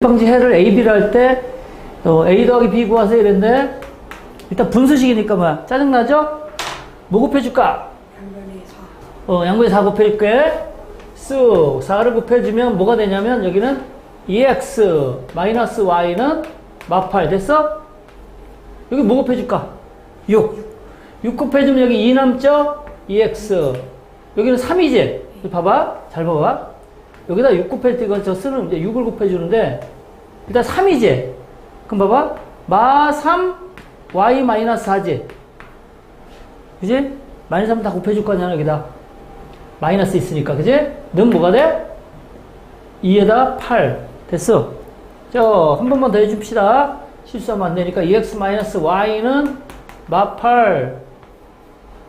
방지 해를 A, B를 할 때, 어, A 더하기 B 구하세요 이랬는데, 일단 분수식이니까 뭐야? 짜증나죠? 뭐 곱해줄까? 양변이 4. 어, 양분의 4 곱해줄게. 쑥, 4를 곱해주면 뭐가 되냐면, 여기는 EX 마이너스 Y는 마팔 됐어? 여기 뭐 곱해줄까? 6. 6 곱해주면 여기 2 남죠? EX. 여기는 3이지? 봐봐. 잘 봐봐. 여기다 6 곱해줄 때 이건 저 쓰는 이제 6을 곱해 주는데, 일단 3이지? 그럼 봐봐. 마 3, Y 마이너스 4지? 그지? 마이너스 3다 곱해 줄 거냐, 여기다. 마이너스 있으니까, 그지? 는 뭐가 돼? 2에다 8. 됐어. 자, 한 번만 더 해줍시다. 실수하면 안 되니까, 2x 마이너스 y는 마8.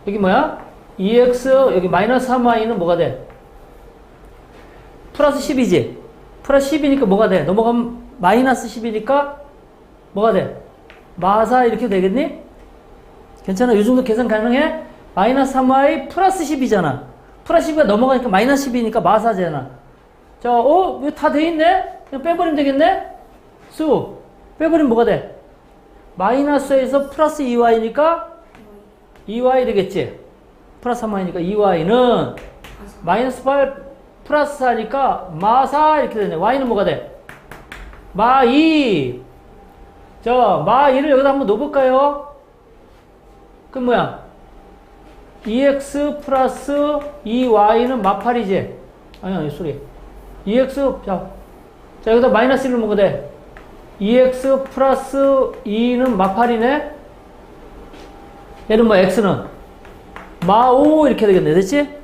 여기 뭐야? 2x, 여기 마이너스 3y는 뭐가 돼? 플러스 10이지? 플러스 10이니까 뭐가 돼? 넘어가면 마이너스 10이니까 뭐가 돼? 마사 이렇게 되겠니? 괜찮아? 이 정도 계산 가능해? 마이너스 3y 플러스 10이잖아. 플러스 10이 넘어가니까 마이너스 10이니까 마사잖아. 자, 어? 이거 다 돼 있네? 그냥 빼버리면 되겠네? 수. 빼버리면 뭐가 돼? 마이너스에서 플러스 2y니까 2y 되겠지? 플러스 3y니까 2y는 마이너스 8 플러스 4니까 마사 이렇게 되네. y는 뭐가 돼? 마2. 자, 마2를 여기다 한번 넣어볼까요? 그럼 뭐야? 2x 플러스 2y는 마8이지? 아니, 아니, 소리. 2x, 자, 자, 여기다 마이너스 1을 먹어도 돼. 2x 플러스 2는 마8이네? 얘는 뭐, x는? 마5 이렇게 되겠네. 됐지?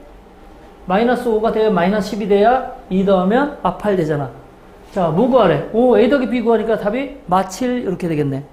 마이너스 5가 돼야 마이너스 10이 돼야 2 더하면 마8 되잖아. 자, 뭐 구하래? 오, A 더하기 B 구하니까 답이 마7 이렇게 되겠네.